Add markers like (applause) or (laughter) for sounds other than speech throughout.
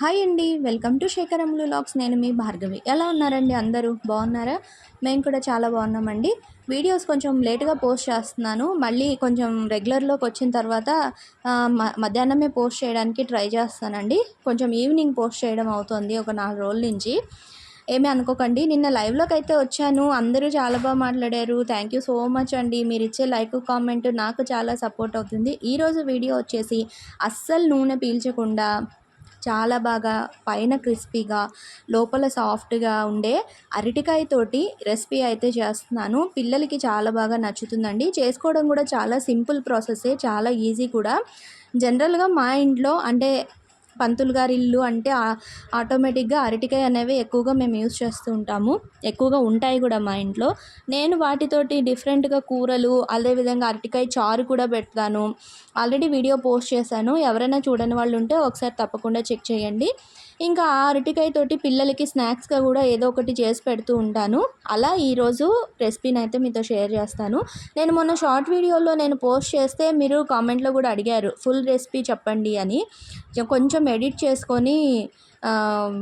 Hi అండి welcome to శేఖరములు lakhs నేను మీ భార్గవి. ఎలా ఉన్నారండి అందరూ? బాగున్నారా? మేము కూడా చాలా బాగున్నామండి. వీడియోస్ కొంచెం లేట్గా పోస్ట్ చేస్తున్నాను. మళ్ళీ కొంచెం రెగ్యులర్లోకి వచ్చిన తర్వాత మధ్యాహ్నమే పోస్ట్ చేయడానికి ట్రై చేస్తానండి. కొంచెం ఈవినింగ్ పోస్ట్ చేయడం అవుతుంది ఒక నాలుగు రోజుల నుంచి. ఏమీ అనుకోకండి. నిన్న లైవ్లోకి అయితే వచ్చాను. అందరూ చాలా బాగా మాట్లాడారు. థ్యాంక్ యూ సో మచ్ అండి. మీరు ఇచ్చే లైక్ కామెంట్ నాకు చాలా సపోర్ట్ అవుతుంది. ఈరోజు వీడియో వచ్చేసి అస్సలు నూనె పీల్చకుండా చాలా బాగా పైన క్రిస్పీగా లోపల సాఫ్ట్గా ఉండే అరటికాయ తోటి రెసిపీ అయితే చేస్తున్నాను. పిల్లలకి చాలా బాగా నచ్చుతుందండి. చేసుకోవడం కూడా చాలా సింపుల్ ప్రాసెసే చాలా ఈజీ కూడా. జనరల్గా మా ఇంట్లో అంటే పంతులు గారి ఇల్లు అంటే ఆటోమేటిక్గా అరటికాయ అనేవి ఎక్కువగా మేము యూస్ చేస్తూ ఉంటాము. ఎక్కువగా ఉంటాయి కూడా మా ఇంట్లో. నేను వాటితోటి డిఫరెంట్గా కూరలు అదేవిధంగా అరటికాయ చారు కూడా పెడతాను. ఆల్రెడీ వీడియో పోస్ట్ చేశాను. ఎవరైనా చూడని వాళ్ళు ఉంటే ఒకసారి తప్పకుండా చెక్ చేయండి. ఇంకా ఆ అరటికాయ తోటి పిల్లలకి స్నాక్స్గా కూడా ఏదో ఒకటి చేసి పెడుతూ ఉంటాను. అలా ఈరోజు రెసిపీని అయితే మీతో షేర్ చేస్తాను. నేను మొన్న షార్ట్ వీడియోలో నేను పోస్ట్ చేస్తే మీరు కామెంట్లో కూడా అడిగారు ఫుల్ రెసిపీ చెప్పండి అని. కొంచెం ఎడిట్ చేసుకొని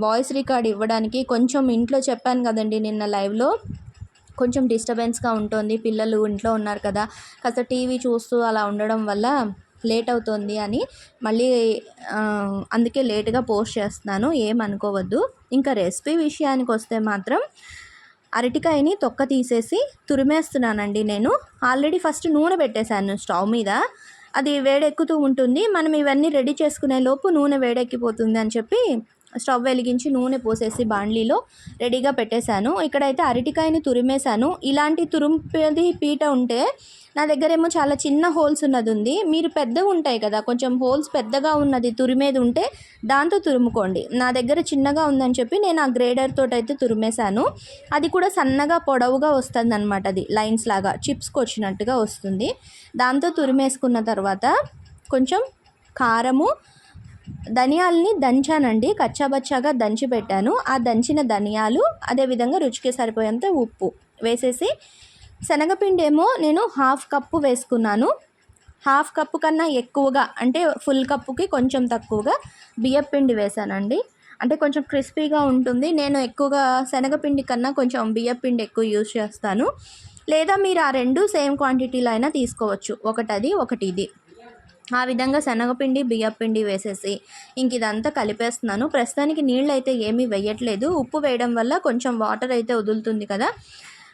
వాయిస్ రికార్డ్ ఇవ్వడానికి కొంచెం ఇంట్లో చెప్పాను కదండి నిన్న లైవ్లో. కొంచెం డిస్టర్బెన్స్గా ఉంటుంది పిల్లలు ఇంట్లో ఉన్నారు కదా. కాస్త టీవీ చూస్తూ అలా ఉండడం వల్ల లేట్ అవుతుంది అని మళ్ళీ అందుకే లేట్గా పోస్ట్ చేస్తున్నాను ఏమనుకోవద్దు ఇంకా రెసిపీ విషయానికి వస్తే మాత్రం అరటికాయని తొక్క తీసేసి తురిమేస్తున్నానండి నేను. ఆల్రెడీ ఫస్ట్ నూనె పెట్టేశాను స్టవ్ మీద. అది వేడెక్కుతూ ఉంటుంది. మనం ఇవన్నీ రెడీ చేసుకునే లోపు నూనె వేడెక్కిపోతుంది అని చెప్పి స్టవ్ వెలిగించి నూనె పోసేసి బాండ్లీలో రెడీగా పెట్టేశాను. ఇక్కడైతే అరటికాయని తురిమేశాను. ఇలాంటి తురుంపేది పీట ఉంటే నా దగ్గర ఏమో చాలా చిన్న హోల్స్ ఉన్నది ఉంది మీరు పెద్దగా ఉంటాయి కదా కొంచెం హోల్స్ పెద్దగా ఉన్నది తురిమేది ఉంటే దాంతో తురుముకోండి. నా దగ్గర చిన్నగా ఉందని చెప్పి నేను ఆ గ్రేడర్ తోటైతే అయితే తురిమేశాను. అది కూడా సన్నగా పొడవుగా వస్తుంది అనమాట అది లైన్స్ లాగా చిప్స్కి వచ్చినట్టుగా వస్తుంది. దాంతో తురిమేసుకున్న తర్వాత కొంచెం కారము ధనియాలని దంచానండి. కచ్చాబచ్చాగా దంచి పెట్టాను. ఆ దంచిన ధనియాలు అదేవిధంగా రుచికి సరిపోయేంత ఉప్పు వేసేసి శనగపిండి ఏమో నేను హాఫ్ కప్పు వేసుకున్నాను. హాఫ్ కప్పు కన్నా ఎక్కువగా అంటే ఫుల్ కప్పుకి కొంచెం తక్కువగా బియ్యం పిండి వేసానండి. అంటే కొంచెం క్రిస్పీగా ఉంటుంది. నేను ఎక్కువగా శనగపిండి కన్నా కొంచెం బియ్యం పిండి ఎక్కువ యూజ్ చేస్తాను. లేదా మీరు ఆ రెండు సేమ్ క్వాంటిటీలో అయినా తీసుకోవచ్చు. ఒకటి అది ఒకటి ఇది ఆ విధంగా శనగపిండి బియ్యపిండి వేసేసి ఇంక ఇదంతా కలిపేస్తున్నాను. ప్రస్తుతానికి నీళ్ళు అయితే ఏమీ వేయట్లేదు. ఉప్పు వేయడం వల్ల కొంచెం వాటర్ అయితే వదులుతుంది కదా.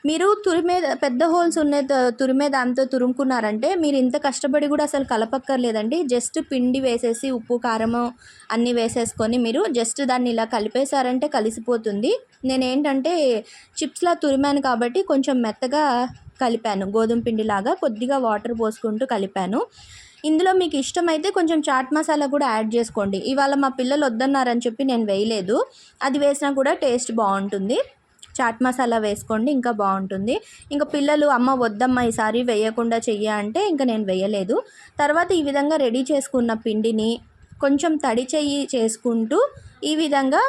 మీరు తురిమే పెద్ద హోల్స్ ఉన్న తురిమే దాంతో తురుముకున్నారంటే మీరు ఇంత కష్టపడి కూడా అసలు కలపక్కర్లేదండి. జస్ట్ పిండి వేసేసి ఉప్పు కారము అన్నీ వేసేసుకొని మీరు జస్ట్ దాన్ని ఇలా కలిపేశారంటే కలిసిపోతుంది. నేనేంటంటే చిప్స్లా తురిమాను కాబట్టి కొంచెం మెత్తగా కలిపాను. గోధుమ పిండిలాగా కొద్దిగా వాటర్ పోసుకుంటూ కలిపాను. ఇందులో మీకు ఇష్టమైతే కొంచెం చాట్ మసాలా కూడా యాడ్ చేసుకోండి. ఇవాళ మా పిల్లలు వద్దన్నారని చెప్పి నేను వేయలేదు. అది వేసినా కూడా టేస్ట్ బాగుంటుంది. చాట్ మసాలా వేసుకోండి ఇంకా బాగుంటుంది. ఇంకా పిల్లలు అమ్మ వద్దమ్మ ఈసారి వేయకుండా చెయ్య అంటే ఇంకా నేను వేయలేదు. తర్వాత ఈ విధంగా రెడీ చేసుకున్న పిండిని కొంచెం తడి చెయ్యి చేసుకుంటూ ఈ విధంగా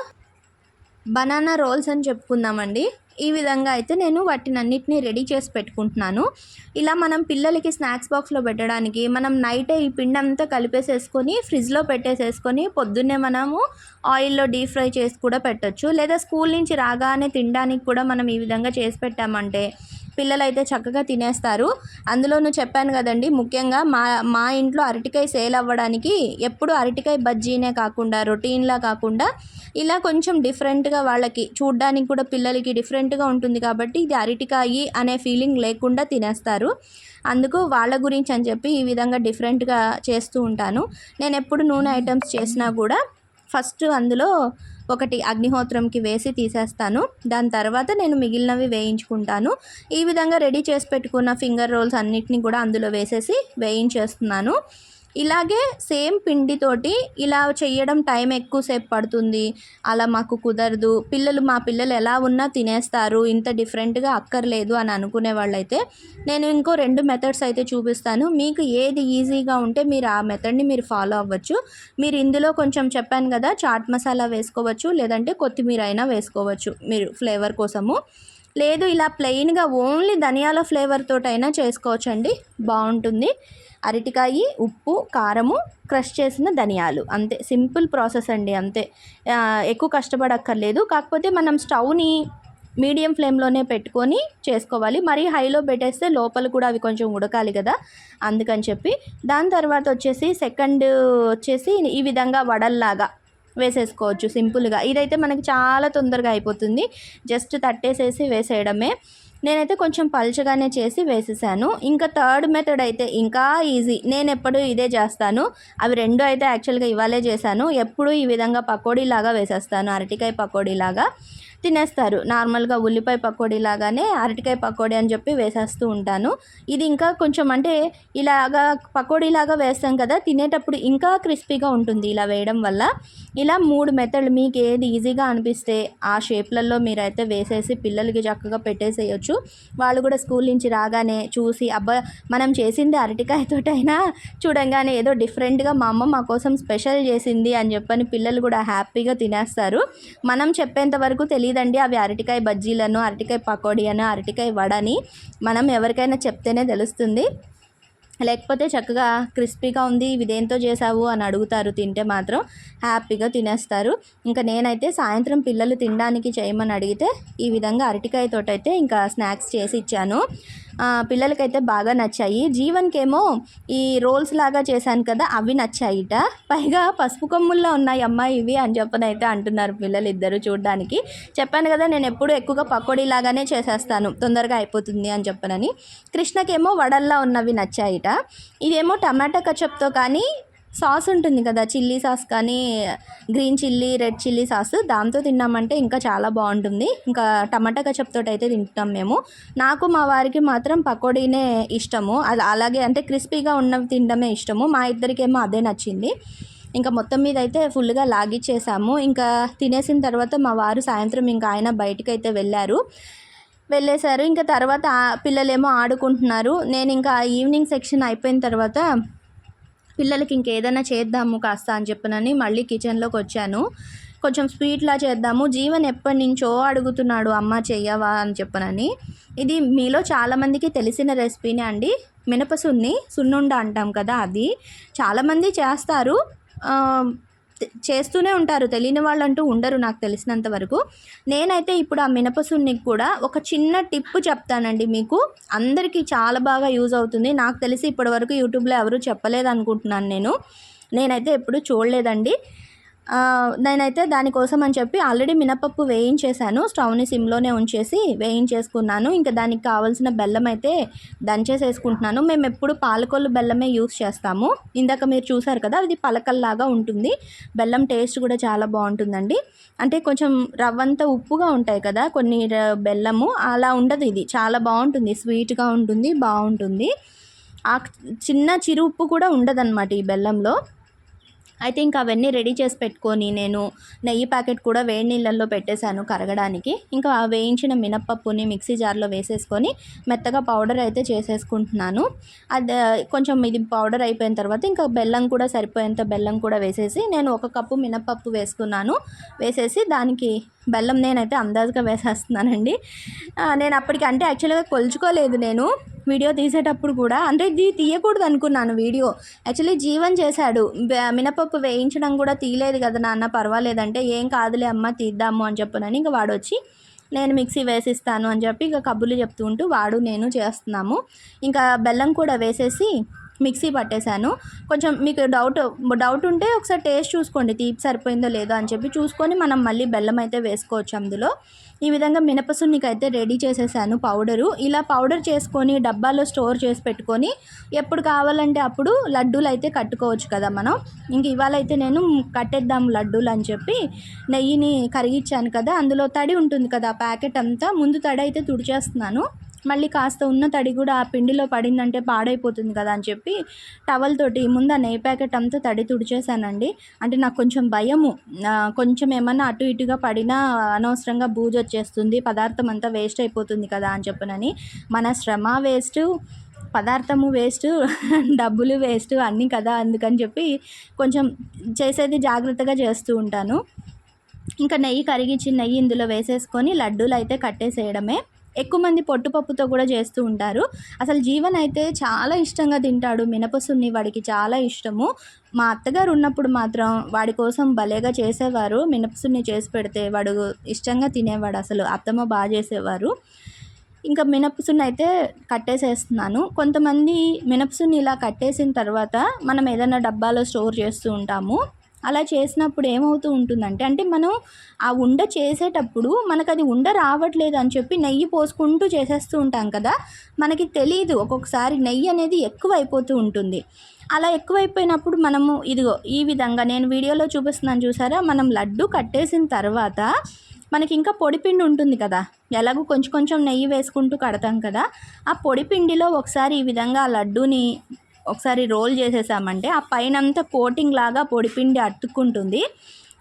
బనానా రోల్స్ అని చెప్పుకుందామండి. ఈ విధంగా అయితే నేను వాటినన్నిటిని రెడీ చేసి పెట్టుకుంటున్నాను. ఇలా మనం పిల్లలకి స్నాక్స్ బాక్స్లో పెట్టడానికి మనం నైటే ఈ పిండి అంతా కలిపేసేసుకొని ఫ్రిడ్జ్లో పెట్టేసేసుకొని పొద్దున్నే మనము ఆయిల్లో డీప్ ఫ్రై చేసి కూడా పెట్టొచ్చు. లేదా స్కూల్ నుంచి రాగానే తినడానికి కూడా మనం ఈ విధంగా చేసి పెట్టామంటే పిల్లలు అయితే చక్కగా తినేస్తారు. అందులోనూ చెప్పాను కదండి ముఖ్యంగా మా మా ఇంట్లో అరటికాయ సేల్ అవ్వడానికి ఎప్పుడు అరటికాయ బజ్జీనే కాకుండా రొటీన్లా కాకుండా ఇలా కొంచెం డిఫరెంట్గా వాళ్ళకి చూడ్డానికి కూడా పిల్లలకి డిఫరెంట్గా ఉంటుంది కాబట్టి ఇది అరటికాయి అనే ఫీలింగ్ లేకుండా తినేస్తారు. అందుకు వాళ్ళ గురించి అని చెప్పి ఈ విధంగా డిఫరెంట్గా చేస్తూ ఉంటాను. నేను ఎప్పుడు నూనె ఐటమ్స్ చేసినా కూడా ఫస్ట్ అందులో ఒకటి అగ్నిహోత్రంకి వేసి తీసేస్తాను. దాని తర్వాత నేను మిగిలినవి వేయించుకుంటాను. ఈ విధంగా రెడీ చేసి పెట్టుకున్న ఫింగర్ రోల్స్ అన్నిటిని కూడా అందులో వేసేసి వేయించేస్తున్నాను. ఇలాగే సేమ్ పిండితోటి ఇలా చేయడం టైం ఎక్కువసేపు పడుతుంది. అలా మాకు కుదరదు. పిల్లలు మా పిల్లలు ఎలా ఉన్నా తినేస్తారు. ఇంత డిఫరెంట్గా అక్కర్లేదు అని అనుకునే వాళ్ళైతే నేను ఇంకో రెండు మెథడ్స్ అయితే చూపిస్తాను. మీకు ఏది ఈజీగా ఉంటే మీరు ఆ మెథడ్ని మీరు ఫాలో అవ్వచ్చు. మీరు ఇందులో కొంచెం చెప్పాను కదా చాట్ మసాలా వేసుకోవచ్చు లేదంటే కొత్తిమీర అయినా వేసుకోవచ్చు. మీరు ఫ్లేవర్ కోసము. లేదు ఇలా ప్లెయిన్గా ఓన్లీ ధనియాల ఫ్లేవర్ తోటైనా చేసుకోవచ్చండి. బాగుంటుంది. అరటికాయ ఉప్పు కారము క్రష్ చేసిన ధనియాలు. అంతే. సింపుల్ ప్రాసెస్ అండి అంతే. ఎక్కువ కష్టపడక్కర్లేదు. కాకపోతే మనం స్టవ్ని మీడియం ఫ్లేమ్లోనే పెట్టుకొని చేసుకోవాలి. మరీ హైలో పెట్టేస్తే లోపల కూడా అవి కొంచెం ఉడకాలి కదా. అందుకని చెప్పి. దాని తర్వాత వచ్చేసి సెకండ్ వచ్చేసి ఈ విధంగా వడల్లాగా వేసేసుకోవచ్చు సింపుల్గా. ఇదైతే మనకి చాలా తొందరగా అయిపోతుంది. జస్ట్ తట్టేసేసి వేసేయడమే. నేనైతే కొంచెం పలుచగానే చేసి వేసేసాను. ఇంకా థర్డ్ మెథడ్ అయితే ఇంకా ఈజీ. నేను ఎప్పుడు ఇదే చేస్తాను. అవి రెండు అయితే యాక్చువల్గా ఇవాళే చేశాను. ఎప్పుడు ఈ విధంగా పకోడీలాగా వేసేస్తాను. అరటికాయ పకోడీలాగా తినేస్తారు. నార్మల్గా ఉల్లిపాయ పకోడీ లాగానే అరటికాయ పకోడీ అని చెప్పి వేసేస్తూ ఉంటాను. ఇది ఇంకా కొంచెం అంటే ఇలాగా పకోడీలాగా వేస్తాం కదా తినేటప్పుడు ఇంకా క్రిస్పీగా ఉంటుంది ఇలా వేయడం వల్ల. ఇలా మూడు మెథడ్లు మీకు ఏది ఈజీగా అనిపిస్తే ఆ షేప్లలో మీరైతే వేసేసి పిల్లలకి చక్కగా పెట్టేసేయచ్చు. వాళ్ళు కూడా స్కూల్ నుంచి రాగానే చూసి అబ్బా మనం చేసింది అరటికాయతోటైనా చూడంగానే ఏదో డిఫరెంట్గా మా అమ్మ మా కోసం స్పెషల్ చేసింది అని చెప్పని పిల్లలు కూడా హ్యాపీగా తినేస్తారు. మనం చెప్పేంత వరకు తెలియదండి అవి అరటికాయ బజ్జీలను అరటికాయ పకోడీ అని అరటికాయ వడని. మనం ఎవరికైనా చెప్తేనే తెలుస్తుంది. లేకపోతే చక్కగా క్రిస్పీగా ఉంది ఇవి దేంతో చేసావు అని అడుగుతారు తింటే మాత్రం హ్యాపీగా తినేస్తారు. ఇంకా నేనైతే సాయంత్రం పిల్లలు తినడానికి చేయమని అడిగితే ఈ విధంగా అరటికాయతోటి అయితే ఇంకా స్నాక్స్ చేసి ఇచ్చాను. పిల్లలకైతే బాగా నచ్చాయి. జీవన్కేమో ఈ రోల్స్ లాగా చేశాను కదా అవి నచ్చాయిట. పైగా పసుపు కొమ్ముల్లో ఉన్నాయి అమ్మ ఇవి అని చెప్పని అయితే అంటున్నారు పిల్లలు ఇద్దరు చూడడానికి. చెప్పాను కదా నేను ఎప్పుడు ఎక్కువగా పకోడీ లాగానే చేసేస్తాను. తొందరగా అయిపోతుంది అని చెప్పనని. కృష్ణకేమో వడల్లా ఉన్నవి నచ్చాయిట. ఇదేమో టమాటా కచప్తో కానీ సాస్ ఉంటుంది కదా చిల్లీ సాస్ కానీ green chilli red chilli sauce దాంతో తిన్నామంటే ఇంకా చాలా బాగుంటుంది. ఇంకా టమాటా కచప్ అయితే తింటాం మేము. నాకు మా వారికి మాత్రం పకోడీనే ఇష్టము. అది అలాగే అంటే క్రిస్పీగా ఉన్నవి తినడమే ఇష్టము. మా ఇద్దరికేమో అదే నచ్చింది. ఇంకా మొత్తం మీద అయితే ఫుల్గా లాగిచ్చేసాము. ఇంకా తినేసిన తర్వాత మా వారు సాయంత్రం ఇంకా ఆయన బయటకు అయితే వెళ్ళారు. వెళ్ళేశారు. ఇంకా తర్వాత ఆ పిల్లలేమో ఆడుకుంటున్నారు. నేను ఇంకా ఈవినింగ్ సెక్షన్ అయిపోయిన తర్వాత పిల్లలకి ఇంకేదైనా చేద్దాము కాస్త అని చెప్పనని మళ్ళీ కిచెన్లోకి వచ్చాను. కొంచెం స్వీట్లా చేద్దాము. జీవన్ ఎప్పటి నుంచో అడుగుతున్నాడు అమ్మ చెయ్యవా? అని చెప్పనని. ఇది మీలో చాలామందికి తెలిసిన రెసిపీనే అండి. మినపసున్ని సున్నుండ అంటాం కదా అది. చాలామంది చేస్తారు. చేస్తూనే ఉంటారు. తెలియని వాళ్ళు అంటూ ఉండరు నాకు తెలిసినంత వరకు. నేనైతే ఇప్పుడు ఆ మినపసున్నికి కూడా ఒక చిన్న టిప్ చెప్తానండి మీకు. అందరికీ చాలా బాగా యూజ్ అవుతుంది. నాకు తెలిసి ఇప్పటివరకు యూట్యూబ్లో ఎవరూ చెప్పలేదు అనుకుంటున్నాను నేను. నేనైతే ఎప్పుడు చూడలేదండి. నేనైతే దానికోసం అని చెప్పి ఆల్రెడీ మినపప్పు వేయించేశాను. స్టవ్ని సిమ్లోనే ఉంచేసి వేయించేసుకున్నాను. ఇంకా దానికి కావాల్సిన బెల్లం అయితే దంచేసేసుకుంటున్నాను. మేము ఎప్పుడు పాలకొల్లు బెల్లమే యూస్ చేస్తాము. ఇందాక మీరు చూసారు కదా అది పలకల్లాగా ఉంటుంది. బెల్లం టేస్ట్ కూడా చాలా బాగుంటుందండి. అంటే కొంచెం రవ్వంతా ఉప్పుగా ఉంటాయి కదా కొన్ని బెల్లము. అలా ఉండదు ఇది. చాలా బాగుంటుంది. స్వీట్గా ఉంటుంది బాగుంటుంది. ఆ చిన్న చిరు ఉప్పు కూడా ఉండదన్నమాట ఈ బెల్లంలో. అయితే ఇంకా అవన్నీ రెడీ చేసి పెట్టుకొని నేను నెయ్యి ప్యాకెట్ కూడా వేడి నీళ్ళల్లో పెట్టేశాను కరగడానికి. ఇంకా ఆ వేయించిన మినప్పప్పుని మిక్సీ జార్లో వేసేసుకొని మెత్తగా పౌడర్ అయితే చేసేసుకుంటున్నాను. అది కొంచెం ఇది పౌడర్ అయిపోయిన తర్వాత ఇంకా బెల్లం కూడా సరిపోయేంత బెల్లం కూడా వేసేసి నేను ఒక కప్పు మినప్పప్పు వేసుకున్నాను. వేసేసి దానికి బెల్లం నేనైతే అందాజుగా వేసేస్తున్నానండి. నేను అప్పటికి అంటే యాక్చువల్గా కొలుచుకోలేదు నేను. వీడియో తీసేటప్పుడు కూడా. అంటే ఇది తీయకూడదు అనుకున్నాను వీడియో. యాక్చువల్లీ జీవన్ చేశాడు. మినపప్పు వేయించడం కూడా తీయలేదు కదా నాన్న పర్వాలేదంటే ఏం కాదులే అమ్మ తీద్దాము అని చెప్పనని ఇంకా వాడు వచ్చి నేను మిక్సీ వేసిస్తాను అని చెప్పి ఇక కబుర్లు చెప్తూ ఉంటూ వాడు నేను చేస్తున్నాము. ఇంకా బెల్లం కూడా వేసేసి మిక్సీ పట్టేశాను. కొంచెం మీకు డౌట్ డౌట్ ఉంటే ఒకసారి టేస్ట్ చూసుకోండి. తీపి సరిపోయిందో లేదో అని చెప్పి చూసుకొని మనం మళ్ళీ బెల్లం అయితే వేసుకోవచ్చు అందులో. ఈ విధంగా మినపసున్నికి అయితే రెడీ చేసేసాను పౌడరు. ఇలా పౌడర్ చేసుకొని డబ్బాలో స్టోర్ చేసి పెట్టుకొని ఎప్పుడు కావాలంటే అప్పుడు లడ్డూలు అయితే కట్టుకోవచ్చు కదా మనం. ఇంక ఇవాళ అయితే నేను కట్టేద్దాం లడ్డూలు అని చెప్పి నెయ్యిని కరిగించాను కదా అందులో తడి ఉంటుంది కదా ఆ ప్యాకెట్ అంతా ముందు తడి అయితే తుడిచేస్తున్నాను. మళ్ళీ కాస్త ఉన్న తడి కూడా ఆ పిండిలో పడిందంటే పాడైపోతుంది కదా అని చెప్పి టవల్ తోటి ముందు ఆ నెయ్యి ప్యాకెట్ అంతా తడి తుడిచేసానండి అంటే నాకు కొంచెం భయము. కొంచెం ఏమన్నా అటు ఇటుగా పడినా అనవసరంగా బూజు వచ్చేస్తుంది పదార్థం అంతా వేస్ట్ అయిపోతుంది కదా అని చెప్పనని మన శ్రమ వేస్ట్ పదార్థము వేస్ట్ (laughs) డబ్బులు వేస్ట్ అన్నీ కదా అందుకని చెప్పి కొంచెం చేసేది జాగ్రత్తగా చేస్తూ ఉంటాను. ఇంకా నెయ్యి కరిగించి నెయ్యి ఇందులో వేసేసుకొని లడ్డూలు అయితే కట్టేసేయడమే. ఎక్కువ మంది పొట్టుపప్పుతో కూడా చేస్తూ ఉంటారు. అసలు జీవన్ అయితే చాలా ఇష్టంగా తింటాడు. మినపసున్ని వాడికి చాలా ఇష్టము. మా అత్తగారు ఉన్నప్పుడు మాత్రం వాడి కోసం భలేగా చేసేవారు. మినపసున్ని చేసి పెడితే వాడు ఇష్టంగా తినేవాడు. అసలు అత్తమ్మ బాగా చేసేవారు. ఇంకా మినపసున్ని అయితే కట్టేసేస్తున్నాను. కొంతమంది మినపసున్ని ఇలా కట్టేసిన తర్వాత మనం ఏదైనా డబ్బాలో స్టోర్ చేస్తూ ఉంటాము. అలా చేసినప్పుడు ఏమవుతూ ఉంటుందంటే అంటే మనం ఆ ఉండ చేసేటప్పుడు మనకు అది ఉండ రావట్లేదు అని చెప్పి నెయ్యి పోసుకుంటూ చేసేస్తూ ఉంటాం కదా మనకి తెలియదు ఒక్కొక్కసారి నెయ్యి అనేది ఎక్కువ అయిపోతూ ఉంటుంది. అలా ఎక్కువైపోయినప్పుడు మనము ఇదిగో ఈ విధంగా నేను వీడియోలో చూపిస్తున్నాను చూసారా మనం లడ్డు కట్టేసిన తర్వాత మనకి ఇంకా పొడిపిండి ఉంటుంది కదా ఎలాగో కొంచెం కొంచెం నెయ్యి వేసుకుంటూ కడతాం కదా ఆ పొడిపిండిలో ఒకసారి ఈ విధంగా ఆ లడ్డూని ఒకసారి రోల్ చేసేసామంటే ఆ పైన అంతా కోటింగ్ లాగా పొడిపిండి అతుక్కుంటుంది.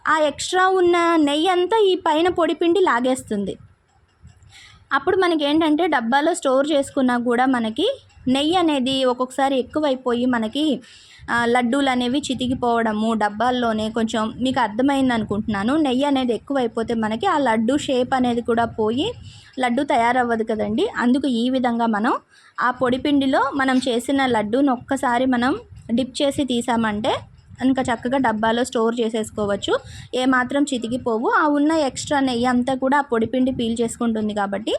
ఆ ఎక్స్ట్రా ఉన్న నెయ్యి అంతా ఈ పైన పొడిపిండి లాగేస్తుంది. అప్పుడు మనకి ఏంటంటే డబ్బాలో స్టోర్ చేసుకున్నా కూడా మనకి నెయ్యి అనేది ఒక్కొక్కసారి ఎక్కువైపోయి మనకి లడ్డూలు అనేవి చితికిపోవడము డబ్బాల్లోనే కొంచెం మీకు అర్థమైంది అనుకుంటున్నాను. నెయ్యి అనేది ఎక్కువైపోతే మనకి ఆ లడ్డు షేప్ అనేది కూడా పోయి లడ్డు తయారవ్వదు కదండి. అందుకు ఈ విధంగా మనం ఆ పొడిపిండిలో మనం చేసిన లడ్డూను ఒక్కసారి మనం డిప్ చేసి తీసామంటే ఇంకా చక్కగా డబ్బాలో స్టోర్ చేసేసుకోవచ్చు. ఏమాత్రం చితికిపోవు. ఆ ఉన్న ఎక్స్ట్రా నెయ్యి అంతా కూడా ఆ పొడిపిండి పీల్ చేసుకుంటుంది కాబట్టి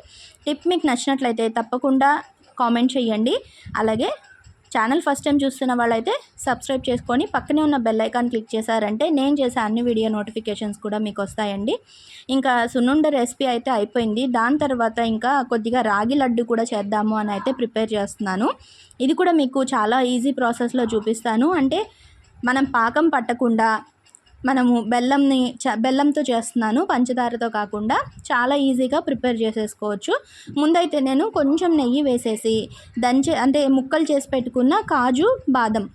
టిప్ మీకు నచ్చినట్లయితే తప్పకుండా కామెంట్ చేయండి. అలాగే ఛానల్ ఫస్ట్ టైం చూస్తున్న వాళ్ళైతే సబ్స్క్రైబ్ చేసుకొని పక్కనే ఉన్న బెల్ ఐకాన్ క్లిక్ చేశారంటే నేను చేసే అన్ని వీడియో నోటిఫికేషన్స్ కూడా మీకు వస్తాయండి. ఇంకా సున్నుండ రెసిపీ అయితే అయిపోయింది. దాని తర్వాత ఇంకా కొద్దిగా రాగి లడ్డు కూడా చేద్దాము అని అయితే ప్రిపేర్ చేస్తున్నాను. ఇది కూడా మీకు చాలా ఈజీ ప్రాసెస్లో చూపిస్తాను. అంటే మనం పాకం పట్టకుండా మనము బెల్లంని చ బెల్లంతో చేస్తున్నాను పంచదారతో కాకుండా చాలా ఈజీగా ప్రిపేర్ చేసేసుకోవచ్చు. ముందైతే నేను కొంచెం నెయ్యి వేసేసి దంచే అంటే ముక్కలు చేసి పెట్టుకున్న కాజు బాదం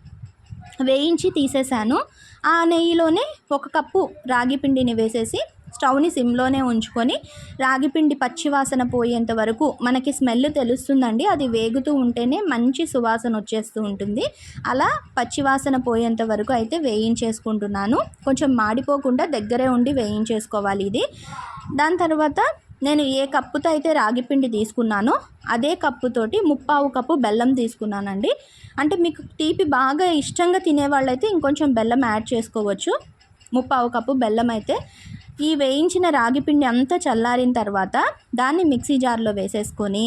వేయించి తీసేసాను. ఆ నెయ్యిలోనే ఒక కప్పు రాగి పిండిని వేసేసి స్టవ్ని సిమ్లోనే ఉంచుకొని రాగిపిండి పచ్చివాసన పోయేంత వరకు మనకి స్మెల్ తెలుస్తుందండి. అది వేగుతూ ఉంటేనే మంచి సువాసన వచ్చేస్తూ ఉంటుంది. అలా పచ్చివాసన పోయేంత వరకు అయితే వేయించేసుకుంటున్నాను. కొంచెం మాడిపోకుండా దగ్గరే ఉండి వేయించేసుకోవాలి ఇది. దాని తర్వాత నేను ఏ కప్పుతో అయితే రాగిపిండి తీసుకున్నానో అదే కప్పుతోటి ముప్పావు కప్పు బెల్లం తీసుకున్నానండి. అంటే మీకు తీపి బాగా ఇష్టంగా తినేవాళ్ళైతే ఇంకొంచెం బెల్లం యాడ్ చేసుకోవచ్చు. ముప్పావు కప్పు బెల్లం అయితే ఈ వేయించిన రాగిపిండి అంతా చల్లారిన తర్వాత దాన్ని మిక్సీ జార్లో వేసేసుకొని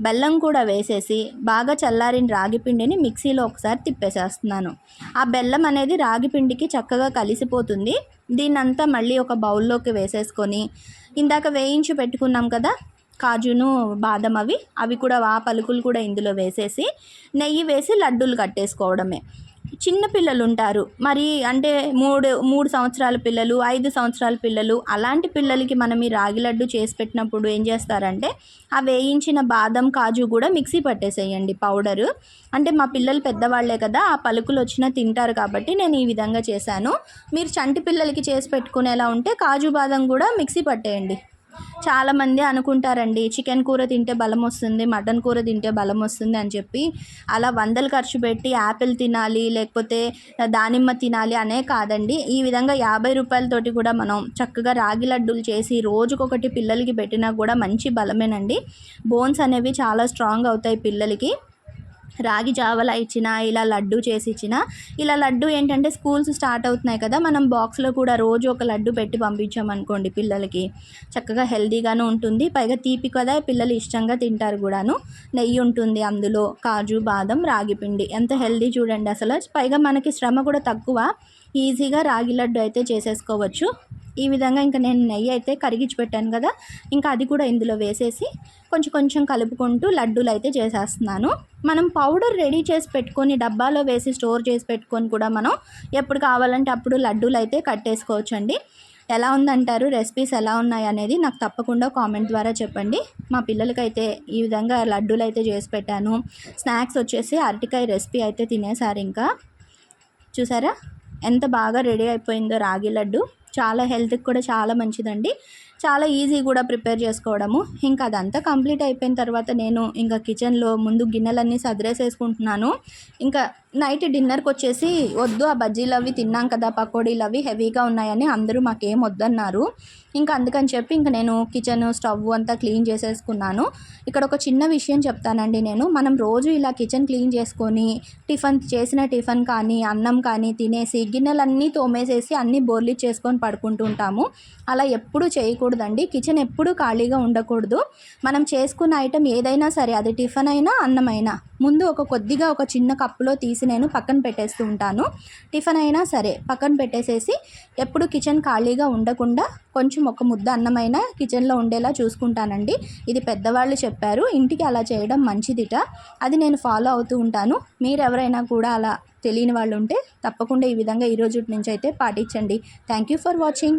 బెల్లం కూడా వేసేసి బాగా చల్లారిన రాగిపిండిని మిక్సీలో ఒకసారి తిప్పేసేస్తున్నాను. ఆ బెల్లం అనేది రాగిపిండికి చక్కగా కలిసిపోతుంది. దీన్నంతా మళ్ళీ ఒక బౌల్లోకి వేసేసుకొని ఇందాక వేయించి పెట్టుకున్నాం కదా కాజును బాదం అవి అవి కూడా ఆ పలుకులు కూడా ఇందులో వేసేసి నెయ్యి వేసి లడ్డూలు కట్టేసుకోవడమే. చిన్న పిల్లలు ఉంటారు మరి అంటే మూడు మూడు సంవత్సరాల పిల్లలు ఐదు సంవత్సరాల పిల్లలు అలాంటి పిల్లలకి మనం ఈ రాగి లడ్డు చేసి పెట్టినప్పుడు ఏం చేస్తారంటే ఆ వేయించిన బాదం కాజు కూడా మిక్సీ పట్టేసేయండి పౌడరు. అంటే మా పిల్లలు పెద్దవాళ్ళే కదా ఆ పలుకులు వచ్చినా తింటారు కాబట్టి నేను ఈ విధంగా చేశాను. మీరు చంటి పిల్లలకి చేసి పెట్టుకునేలా ఉంటే కాజు బాదం కూడా మిక్సీ పట్టేయండి. చాలామంది అనుకుంటారండి చికెన్ కూర తింటే బలం వస్తుంది మటన్ కూర తింటే బలం వస్తుంది అని చెప్పి. అలా వందలు ఖర్చు పెట్టి యాపిల్ తినాలి లేకపోతే దానిమ్మ తినాలి అనే కాదండి. ఈ విధంగా యాభై రూపాయలతోటి కూడా మనం చక్కగా రాగి లడ్డూలు చేసి రోజుకొకటి పిల్లలకి పెట్టినా కూడా మంచి బలమేనండి. బోన్స్ అనేవి చాలా స్ట్రాంగ్ అవుతాయి పిల్లలకి. రాగి జావలా ఇచ్చిన ఇలా లడ్డు చేసి ఇచ్చిన ఇలా లడ్డు ఏంటంటే స్కూల్స్ స్టార్ట్ అవుతున్నాయి కదా మనం బాక్స్లో కూడా రోజు ఒక లడ్డు పెట్టి పంపించామనుకోండి పిల్లలకి. చక్కగా హెల్తీగాను ఉంటుంది. పైగా తీపి కదా పిల్లలు ఇష్టంగా తింటారు కూడాను. నెయ్యి ఉంటుంది అందులో కాజు బాదం రాగి పిండి. ఎంత హెల్దీ చూడండి అసలు. పైగా మనకి శ్రమ కూడా తక్కువ. ఈజీగా రాగి లడ్డు అయితే చేసేసుకోవచ్చు. ఈ విధంగా ఇంకా నేను నెయ్యి అయితే కరిగించి పెట్టాను కదా ఇంకా అది కూడా ఇందులో వేసేసి కొంచెం కొంచెం కలుపుకుంటూ లడ్డూలు అయితే చేసేస్తున్నాను. మనం పౌడర్ రెడీ చేసి పెట్టుకొని డబ్బాలో వేసి స్టోర్ చేసి పెట్టుకొని కూడా మనం ఎప్పుడు కావాలంటే అప్పుడు లడ్డూలు అయితే కట్టేసుకోవచ్చండి. ఎలా ఉందంటారు? రెసిపీస్ ఎలా ఉన్నాయి అనేది నాకు తప్పకుండా కామెంట్ ద్వారా చెప్పండి. మా పిల్లలకైతే ఈ విధంగా లడ్డూలు అయితే చేసి పెట్టాను. స్నాక్స్ వచ్చేసి అరటికాయ రెసిపీ అయితే తినేసారు ఇంకా. చూసారా? ఎంత బాగా రెడీ అయిపోయిందో రాగి లడ్డు. చాలా హెల్త్కి కూడా చాలా మంచిదండి. చాలా ఈజీ కూడా ప్రిపేర్ చేసుకోవడము. ఇంకా అదంతా కంప్లీట్ అయిపోయిన తర్వాత నేను ఇంకా కిచెన్లో ముందు గిన్నెలన్నీ సదిరేసేసుకుంటున్నాను. ఇంకా నైట్ డిన్నర్కి వచ్చేసి వద్దు ఆ బజ్జీలు అవి తిన్నాం కదా పకోడీలు అవి హెవీగా ఉన్నాయని అందరూ మాకేం వద్దన్నారు. ఇంకా అందుకని చెప్పి ఇంకా నేను కిచెన్ స్టవ్ అంతా క్లీన్ చేసేసుకున్నాను. ఇక్కడ ఒక చిన్న విషయం చెప్తానండి నేను. మనం రోజు ఇలా కిచెన్ క్లీన్ చేసుకొని టిఫిన్ చేసిన టిఫిన్ కానీ అన్నం కానీ తినేసి గిన్నెలన్నీ తోమేసేసి అన్నీ బోర్లీ చేసుకొని పడుకుంటూ ఉంటాము. అలా ఎప్పుడూ ఉండకూడదండి కిచెన్ ఎప్పుడూ ఖాళీగా ఉండకూడదు. మనం చేసుకున్న ఐటెం ఏదైనా సరే అది టిఫిన్ అయినా అన్నమైనా ముందు ఒక కొద్దిగా ఒక చిన్న కప్పులో తీసి నేను పక్కన పెట్టేస్తూ ఉంటాను. టిఫిన్ అయినా సరే పక్కన పెట్టేసేసి ఎప్పుడు కిచెన్ ఖాళీగా ఉండకుండా కొంచెం ఒక ముద్ద అన్నమైనా కిచెన్లో ఉండేలా చూసుకుంటానండి. ఇది పెద్దవాళ్ళు చెప్పారు ఇంటికి అలా చేయడం మంచిదిట. అది నేను ఫాలో అవుతూ ఉంటాను. మీరు ఎవరైనా కూడా అలా తెలియని వాళ్ళు ఉంటే తప్పకుండా ఈ విధంగా ఈ రోజు నుంచి అయితే పాటించండి. Thank you for watching.